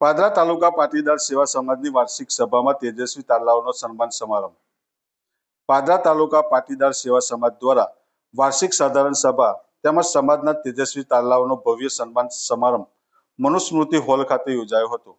પાદરા તાલુકા પાટીદાર સેવા સમાજની વાર્ષિક સભામાં તેજસ્વી તાલાઓનો સન્માન સમારંભ. પાદરા તાલુકા પાટીદાર સેવા સમાજ દ્વારા વાર્ષિક સાધારણ સભા તેમજ સમાજના તેજસ્વી તાલાઓનો ભવ્ય સન્માન સમારંભ મનુસ્મૃતિ હોલ ખાતે યોજાયો હતો.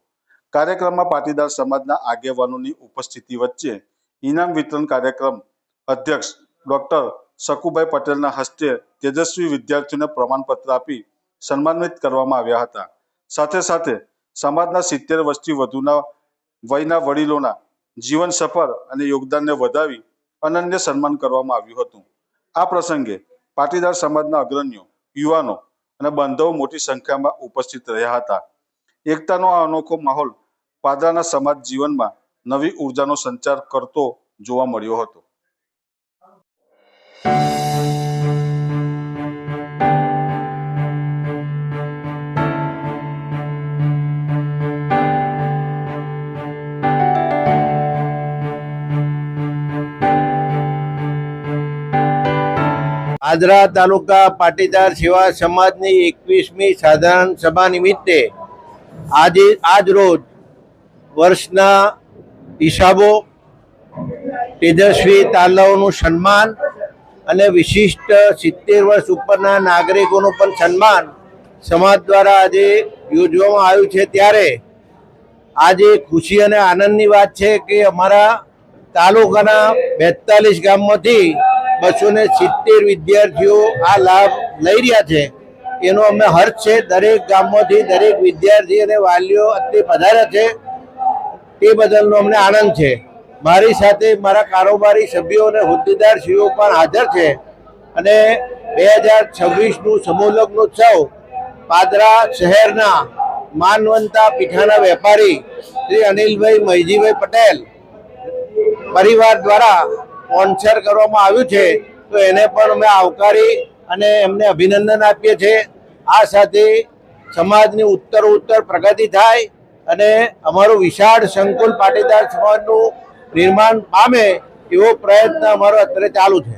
કાર્યક્રમમાં પાટીદાર સમાજના આગેવાનોની ઉપસ્થિતિ વચ્ચે ઇનામ વિતરણ કાર્યક્રમ અધ્યક્ષ ડોક્ટર શકુભાઈ પટેલના હસ્તે તેજસ્વી વિદ્યાર્થીઓને પ્રમાણપત્ર આપી સન્માનિત કરવામાં આવ્યા હતા. સાથે સાથે સમાજના સિત્તેર વર્ષથી વધુના વયના વડીલોના જીવન સફર અને યોગદાનને વધાવી અનન્ય સન્માન કરવામાં આવ્યું હતું. આ પ્રસંગે પાટીદાર સમાજના અગ્રણીઓ, યુવાનો અને બંધવો મોટી સંખ્યામાં ઉપસ્થિત રહ્યા હતા. એકતાનો આ અનોખો માહોલ પાદરાના સમાજ જીવનમાં નવી ઉર્જાનો સંચાર કરતો જોવા મળ્યો હતો. આદરા તાલુકા પાટીદાર સેવા સમાજની એકવીસમી સાધારણ સભા નિમિત્તે આજે, આજ રોજ વર્ષના હિસાબો, તેજસ્વી તાલાઓનું સન્માન અને વિશિષ્ટ સિત્તેર વર્ષ ઉપરના નાગરિકોનું પણ સન્માન સમાજ દ્વારા આજે યોજવામાં આવ્યું છે. ત્યારે આજે ખુશી અને આનંદની વાત છે કે અમારા તાલુકાના બેતાલીસ ગામમાંથી બસો ને સિત્તેર વિદ્યાર્થીઓ આ લાભ લઈ રહ્યા છે. એનો અમે હર્ષ છે. દરેક ગામમાંથી દરેક વિદ્યાર્થી અને વાલીઓ અત્રે પધાર્યા છે. તે બદલનો અમને આનંદ છે. મારી સાથે મારા કારોબારી સભ્યો અને હોદ્દેદારશ્રીઓ પણ હાજર છે. અને બે હજાર છવ્વીસનું સમૂહલગ્નોત્સવ પાદરા શહેરના માનવંતા પીઠાના વેપારી શ્રી અનિલભાઈ મહીજીભાઈ પટેલ પરિવાર દ્વારા સ્પોન્સર કરવામાં આવ્યું છે, તો એને પણ અમે આવકારી અને એમને અભિનંદન આપીએ છીએ. આ સાથે સમાજની ઉત્તર ઉત્તર પ્રગતિ થાય અને અમારું વિશાળ સંકુલ પાટીદાર સમાજનું નિર્માણ પામે એવો પ્રયત્ન અમારો અત્યારે ચાલુ છે.